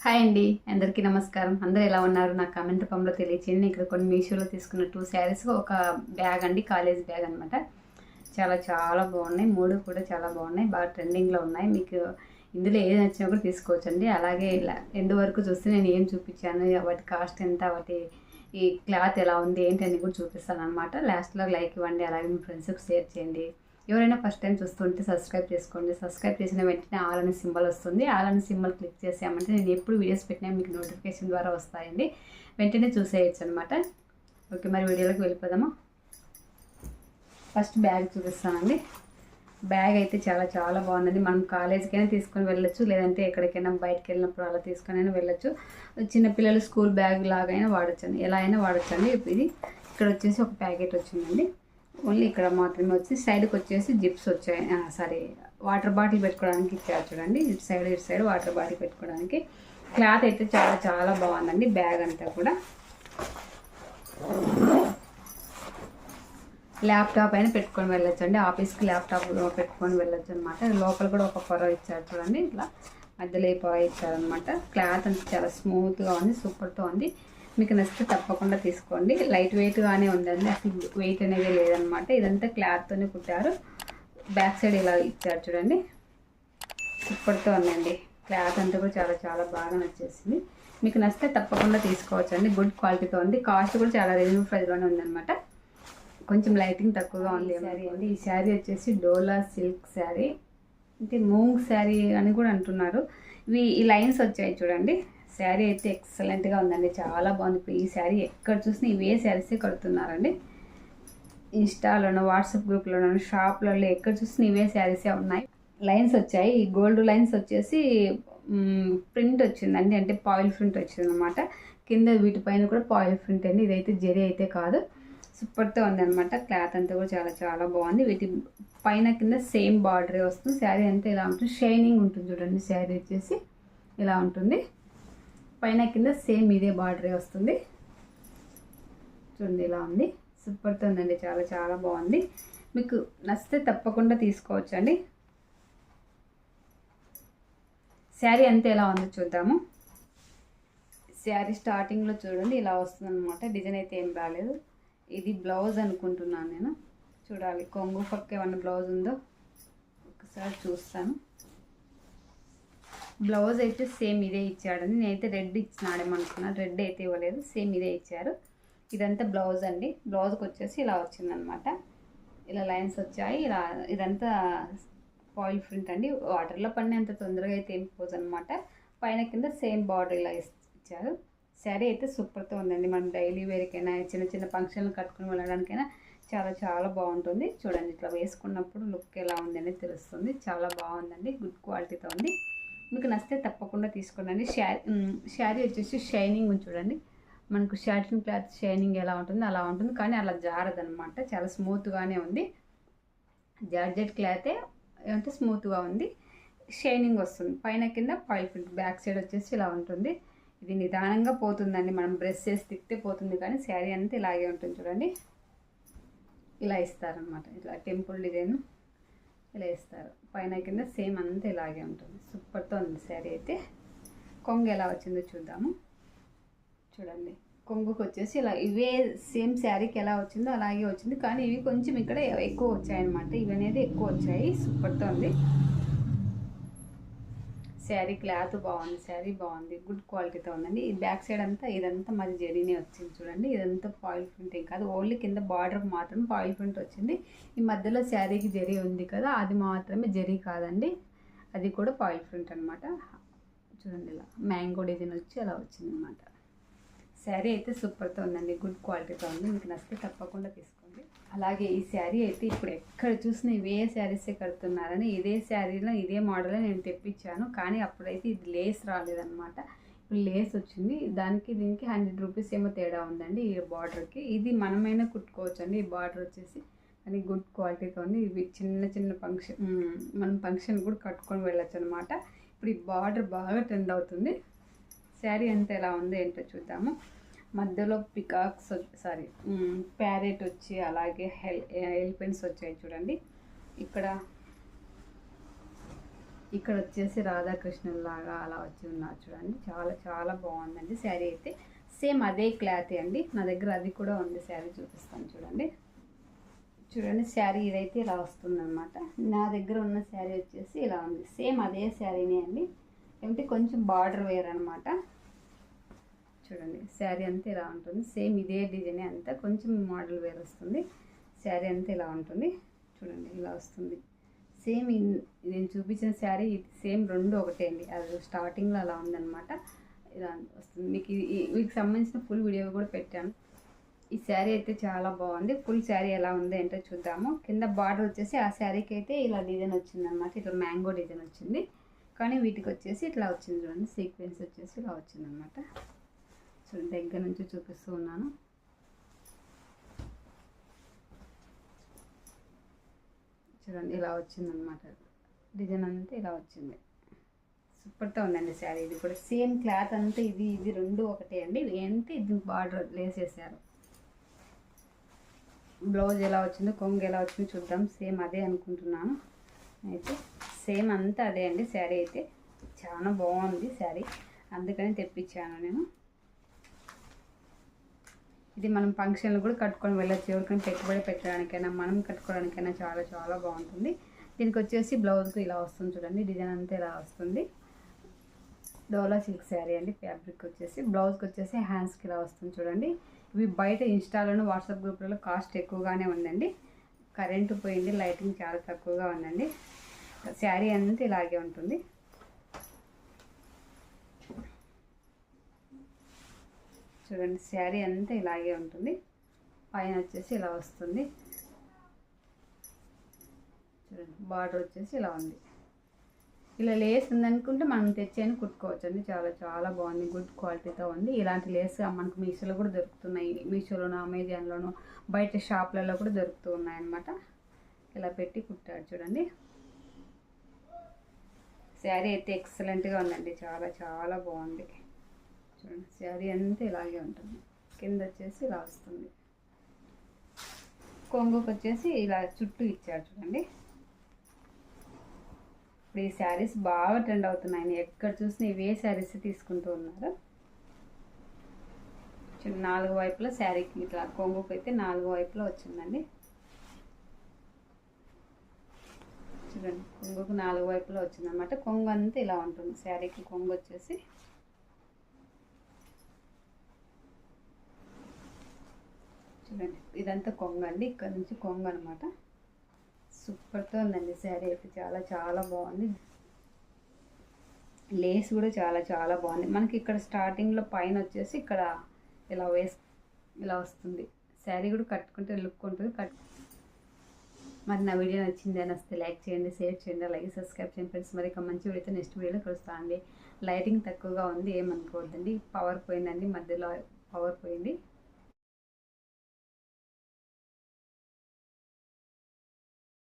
Hi అండి అందరికీ నమస్కారం. అందరూ ఎలా ఉన్నారు? నా కామెంట్ రూపంలో తెలియచేయండి. నేను ఇక్కడ కొన్ని మీషోలో తీసుకున్న టూ శారీస్ ఒక బ్యాగ్ అండి కాలేజ్ బ్యాగ్ అనమాట చాలా చాలా బాగున్నాయి. మూడు కూడా చాలా బాగున్నాయి. బాగా ట్రెండింగ్లో ఉన్నాయి. మీకు ఇందులో ఏది నచ్చినా కూడా తీసుకోవచ్చండి. అలాగే ఇలా ఎండు చూస్తే నేను ఏం చూపించాను? వాటి కాస్ట్ ఎంత? వాటి ఈ క్లాత్ ఎలా ఉంది? ఏంటి? అని కూడా చూపిస్తాను అనమాట లాస్ట్లో లైక్ ఇవ్వండి. అలాగే మీ ఫ్రెండ్స్కి షేర్ చేయండి. ఎవరైనా ఫస్ట్ టైం చూస్తుంటే సబ్స్క్రైబ్ చేసుకోండి. సబ్స్క్రైబ్ చేసిన వెంటనే ఆల్ అనే సింబల్ వస్తుంది. ఆల్ అనే సింబల్ క్లిక్ చేసామంటే నేను ఎప్పుడు వీడియోస్ పెట్టినా మీకు నోటిఫికేషన్ ద్వారా వస్తాయండి. వెంటనే చూసేయచ్చు అనమాట ఓకే మరి వీడియోలోకి వెళ్ళిపోదామా? ఫస్ట్ బ్యాగ్ చూపిస్తానండి. బ్యాగ్ అయితే చాలా చాలా బాగుంది మనం కాలేజీకైనా తీసుకొని వెళ్ళొచ్చు. లేదంటే ఎక్కడికైనా బయటకు వెళ్ళినప్పుడు అలా తీసుకొని అయినా వెళ్ళొచ్చు. చిన్నపిల్లలు స్కూల్ బ్యాగ్ లాగైనా వాడచ్చండి. ఎలా అయినా వాడచ్చండి. ఇది ఇక్కడ వచ్చేసి ఒక ప్యాకెట్ వచ్చిందండి. ఓన్లీ ఇక్కడ మాత్రమే వచ్చి సైడ్కి వచ్చేసి జిప్స్ వచ్చాయి. సారీ వాటర్ బాటిల్ పెట్టుకోవడానికి ఇచ్చారు చూడండి. ఇటు సైడ్ ఇటు సైడ్ వాటర్ బాటిల్ పెట్టుకోవడానికి. క్లాత్ అయితే చాలా చాలా బాగుందండి బ్యాగ్ అంతా కూడా. ల్యాప్టాప్ అయినా పెట్టుకొని వెళ్ళొచ్చు అండి ఆఫీస్కి ల్యాప్టాప్ పెట్టుకొని వెళ్ళొచ్చు అనమాట లోపల కూడా ఒక పొర ఇచ్చారు చూడండి. ఇట్లా మధ్యలో ఈ పొర ఇచ్చారనమాట. క్లాత్ అంతా చాలా స్మూత్గా ఉంది సూపర్తో ఉంది. మీకు నచ్చితే తప్పకుండా తీసుకోండి. లైట్ వెయిట్గానే ఉందండి. అసలు వెయిట్ అనేది లేదనమాట ఇదంతా క్లాత్తోనే కుట్టారు. బ్యాక్ సైడ్ ఇలా ఇచ్చారు చూడండి. సూపర్తో ఉందండి. క్లాత్ అంతా కూడా చాలా చాలా బాగా నచ్చేసింది. మీకు నచ్చితే తప్పకుండా తీసుకోవచ్చు అండి గుడ్ క్వాలిటీతో ఉంది. కాస్ట్ కూడా చాలా రీజనబుల్ ప్రైస్లోనే ఉందన్నమాట. కొంచెం లైటింగ్ తక్కువగా ఉంది శారీ అండి ఈ శారీ వచ్చేసి డోలా సిల్క్ శారీ అంటే మూంగ్ శారీ అని కూడా అంటున్నారు. ఇవి ఈ లైన్స్ వచ్చాయి చూడండి. శారీ అయితే ఎక్సలెంట్గా ఉందండి. చాలా బాగుంది. ఇప్పుడు ఈ శారీ ఎక్కడ చూసినా ఇవే శారీసే కడుతున్నారండి. ఇన్స్టాలోనూ వాట్సాప్ గ్రూప్లోనూ షాప్లలో ఎక్కడ చూసినా ఇవే శారీసే ఉన్నాయి. లైన్స్ వచ్చాయి. ఈ గోల్డ్ లైన్స్ వచ్చేసి ప్రింట్ వచ్చిందండి. అంటే పాయిల్ ప్రింట్ వచ్చింది అనమాట కింద వీటిపైన కూడా పాయిల్ ప్రింట్ అండి. ఇదైతే జెరీ అయితే కాదు. సూపర్తో ఉందన్నమాట. క్లాత్ అంతా కూడా చాలా చాలా బాగుంది. వీటి పైన కింద సేమ్ బార్డరే వస్తుంది. శారీ అంతా ఇలా ఉంటుంది. షైనింగ్ ఉంటుంది చూడండి. శారీ వచ్చేసి ఇలా ఉంటుంది. పైన కింద సేమ్ ఇదే బార్డరే వస్తుంది. చూడండి ఇలా ఉంది. సూపర్తో ఉందండి. చాలా చాలా బాగుంది. మీకు నచ్చితే తప్పకుండా తీసుకోవచ్చండి. శారీ అంతా ఎలా ఉందో చూద్దాము. శారీ స్టార్టింగ్లో చూడండి. ఇలా వస్తుంది అనమాట డిజైన్ అయితే ఏం రాలేదు. ఇది బ్లౌజ్ అనుకుంటున్నాను నేను. చూడాలి. కొంగు పక్క ఏమన్నా బ్లౌజ్ ఉందో ఒకసారి చూస్తాను. బ్లౌజ్ అయితే సేమ్ ఇదే ఇచ్చాడండి నేనైతే రెడ్ ఇచ్చినాడేమనుకున్నాను రెడ్ అయితే ఇవ్వలేదు. సేమ్ ఇదే ఇచ్చారు. ఇదంతా బ్లౌజ్ అండి. బ్లౌజ్కి వచ్చేసి ఇలా వచ్చిందనమాట ఇలా లైన్స్ వచ్చాయి. ఇలా ఇదంతా ఫాయిల్ ప్రింట్ అండి. వాటర్లో పడినంత తొందరగా అయితే ఏం పోదు అనమాట పైన కింద సేమ్ బార్డర్ ఇలా ఇచ్చారు. శారీ అయితే సూపర్తో ఉందండి. మనం డైలీ వేరికైనా చిన్న చిన్న ఫంక్షన్లు కట్టుకుని వెళ్ళడానికైనా చాలా చాలా బాగుంటుంది. చూడండి ఇట్లా వేసుకున్నప్పుడు లుక్ ఎలా ఉంది తెలుస్తుంది. చాలా బాగుందండి. గుడ్ క్వాలిటీతో ఉంది. మీకు నచ్చితే తప్పకుండా తీసుకోండి. శారీ శారీ వచ్చేసి షైనింగ్ చూడండి. మనకు షాటిన్ క్లాత్ షైనింగ్ ఎలా ఉంటుంది అలా ఉంటుంది. కానీ అలా జారదనమాట చాలా స్మూత్గానే ఉంది. జార్జెట్ క్లాతే అంటే స్మూత్గా ఉంది. షైనింగ్ వస్తుంది. పైన కింద పాయిల్ ప్రింట్ బ్యాక్ సైడ్ వచ్చేసి ఇలా ఉంటుంది. ఇది నిదానంగా పోతుందండి. మనం బ్రెస్ చేసి తిప్పితే పోతుంది కానీ శారీ అంతా ఇలాగే ఉంటుంది చూడండి. ఇలా ఇస్తారనమాట ఇట్లా టెంపుల్ డిజైన్. ఇలా వేస్తారు పైన కింద సేమ్ అంతా ఇలాగే ఉంటుంది. సూపర్తో ఉంది శారీ అయితే. కొంగు ఎలా వచ్చిందో చూద్దాము. చూడండి. కొంగుకు వచ్చేసి ఇలా ఇవే సేమ్ శారీకి ఎలా వచ్చిందో అలాగే వచ్చింది. కానీ ఇవి కొంచెం ఇక్కడ ఎక్కువ వచ్చాయన్నమాట. ఇవి అనేది ఎక్కువ వచ్చాయి. సూపర్తో ఉంది. శారీ క్లాత్ బాగుంది శారీ బాగుంది గుడ్ క్వాలిటీతో ఉందండి. ఈ బ్యాక్ సైడ్ అంతా ఇదంతా మరి జరీనే వచ్చింది చూడండి. ఇదంతా పాయిల్ ప్రింట్ ఏం కాదు. ఓన్లీ కింద బార్డర్ మాత్రం పాయిల్ ప్రింట్ వచ్చింది. ఈ మధ్యలో శారీకి జరీ ఉంది కదా అది మాత్రమే జరీ కాదండి. అది కూడా పాయిల్ ప్రింట్ అనమాట చూడండి ఇలా. మ్యాంగో డిజైన్ వచ్చి అలా వచ్చింది అనమాట శారీ అయితే సూపర్తో ఉందండి గుడ్ క్వాలిటీతో ఉంది. మీకు నచ్చితే తప్పకుండా తీసుకుంటాం అలాగే ఈ శారీ అయితే ఇప్పుడు ఎక్కడ చూసినా ఇవే శారీసే కడుతున్నారని ఇదే శారీలో ఇదే మోడల్ నేను తెప్పించాను. కానీ అప్పుడైతే ఇది లేస్ రాలేదనమాట ఇప్పుడు లేస్ వచ్చింది. దానికి దీనికి హండ్రెడ్ రూపీస్ ఏమో తేడా ఉందండి ఈ బార్డర్కి. ఇది మనమైనా కుట్టుకోవచ్చు అండి ఈ బార్డర్ వచ్చేసి కానీ గుడ్ క్వాలిటీతో ఉంది. ఇవి చిన్న చిన్న ఫంక్షన్ మనం ఫంక్షన్ కూడా కట్టుకొని వెళ్ళొచ్చు అనమాట ఇప్పుడు ఈ బార్డర్ బాగా ట్రెండ్ అవుతుంది. శారీ అంతా ఎలా ఉందో ఏంటో చూద్దాము. మధ్యలో పికాక్స్ సారీ ప్యారెట్ వచ్చి అలాగే హెల్ ఎలిఫెంట్స్ వచ్చాయి చూడండి. ఇక్కడ ఇక్కడ వచ్చేసి రాధాకృష్ణుల లాగా అలా వచ్చి ఉన్నారు చూడండి. చాలా చాలా బాగుందండి శారీ అయితే. సేమ్ అదే క్లాత్ అండి. నా దగ్గర అది కూడా ఉంది శారీ చూపిస్తాను చూడండి. చూడండి శారీ ఇదైతే ఇలా వస్తుందన్నమాట. నా దగ్గర ఉన్న శారీ వచ్చేసి ఇలా ఉంది. సేమ్ అదే శారీనే అండి. ఏమిటి కొంచెం బార్డర్ వేర్ అనమాట చూడండి శారీ అంతా ఇలా ఉంటుంది. సేమ్ ఇదే డిజైన్ అంతా కొంచెం మోడల్ వేర్ వస్తుంది. శారీ అంతా ఇలా ఉంటుంది. చూడండి ఇలా వస్తుంది. సేమ్ నేను చూపించిన శారీ ఇది సేమ్ రెండు ఒకటే అండి. అది స్టార్టింగ్లో అలా ఉందన్నమాట. ఇలా వస్తుంది. మీకు వీటికి సంబంధించిన ఫుల్ వీడియో కూడా పెట్టాను. ఈ శారీ అయితే చాలా బాగుంది. ఫుల్ శారీ ఎలా ఉంది ఏంటో చూద్దాము. కింద బార్డర్ వచ్చేసి ఆ శారీకి అయితే ఇలా డిజైన్ వచ్చింది అనమాట ఇట్లా మ్యాంగో డిజైన్ వచ్చింది. కానీ వీటికి వచ్చేసి ఇట్లా వచ్చింది చూడండి. సీక్వెన్స్ వచ్చేసి ఇలా వచ్చింది దగ్గర నుంచి చూపిస్తూ ఉన్నాను. చూడండి ఇలా వచ్చిందనమాట డిజైన్ అంతా ఇలా వచ్చింది. సూపర్తో ఉందండి శారీ. ఇది కూడా సేమ్ క్లాత్ అంతా ఇది ఇది రెండు ఒకటే అండి. ఎంత ఇది బార్డర్ లేసేసారు. బ్లౌజ్ ఎలా వచ్చిందో కొంగు ఎలా వచ్చిందో చూద్దాం. సేమ్ అదే అనుకుంటున్నాను. అయితే సేమ్ అంతా అదే అండి శారీ అయితే. చాలా బాగుంది శారీ. అందుకని తెప్పించాను నేను. ఇది మనం ఫంక్షన్లు కూడా కట్టుకొని వెళ్ళచ్చు. ఎవరికైనా పెట్టుబడి పెట్టడానికైనా మనం కట్టుకోవడానికైనా చాలా చాలా బాగుంటుంది. దీనికి వచ్చేసి బ్లౌజ్కి ఇలా వస్తుంది చూడండి. డిజైన్ అంతా ఇలా వస్తుంది. డోలా సిల్క్ శారీ అండి. ఫ్యాబ్రిక్ వచ్చేసి. బ్లౌజ్కి వచ్చేసి హ్యాండ్స్కి ఇలా వస్తుంది చూడండి. ఇవి బయట ఇన్స్టాలోను వాట్సాప్ గ్రూప్లలో కాస్ట్ ఎక్కువగానే ఉందండి. కరెంటు పోయింది లైటింగ్ చాలా తక్కువగా ఉందండి. శారీ అంతా ఇలాగే ఉంటుంది. చూడండి శారీ అంతా ఇలాగే ఉంటుంది. పైన వచ్చేసి ఇలా వస్తుంది. చూడండి బార్డర్ వచ్చేసి ఇలా ఉంది. ఇలా లేస్ ఉందనుకుంటే మనం తెచ్చేయని కుట్టుకోవచ్చండి. చాలా చాలా బాగుంది. గుడ్ క్వాలిటీతో ఉంది. ఇలాంటి లేస్ మనకు మీషోలో కూడా దొరుకుతున్నాయి. మీషోలోను అమెజాన్లోను బయట షాప్లలో కూడా దొరుకుతూ ఉన్నాయన్నమాట. ఇలా పెట్టి కుట్టాడు చూడండి. శారీ అయితే ఎక్సలెంట్గా ఉందండి. చాలా చాలా బాగుంది. చూడండి శారీ అంతా ఇలాగే ఉంటుంది. కింద వచ్చేసి ఇలా వస్తుంది. కొంగుకి వచ్చేసి ఇలా చుట్టూ ఇచ్చారు చూడండి. ఇప్పుడు ఈ శారీస్ బాగా ట్రెండ్ అవుతున్నాయి. ఎక్కడ చూసినా ఇవే శారీస్ తీసుకుంటూ ఉన్నారు. నాలుగు వైపులా శారీకి ఇట్లా కొంగుకి అయితే నాలుగు వైపులా వచ్చిందండి. చూడండి కొంగుకు నాలుగు వైపులా వచ్చిందనమాట కొంగు అంతా ఇలా ఉంటుంది. శారీకి కొంగు వచ్చేసి చూడండి. ఇదంతా కొంగ అండి. ఇక్కడ నుంచి కొంగ అనమాట సూపర్తో ఉందండి శారీ అయితే. చాలా చాలా బాగుంది. లేస్ కూడా చాలా చాలా బాగుంది. మనకి ఇక్కడ స్టార్టింగ్లో పైన వచ్చేసి ఇక్కడ ఇలా వేస్ ఇలా వస్తుంది. శారీ కూడా కట్టుకుంటే లుక్ ఉంటుంది. కట్ మరి నా వీడియో నచ్చింది అని వస్తే లైక్ చేయండి షేర్ చేయండి. అలాగే సబ్స్క్రైబ్ చేయండి ఫ్రెండ్స్. మరి ఇక మంచి వీడియోతో నెక్స్ట్ వీడియోలో కలుస్తానండి లైటింగ్ తక్కువగా ఉంది ఏమనుకోవద్దండి. పవర్ పోయిందండి. మధ్యలో పవర్ పోయింది.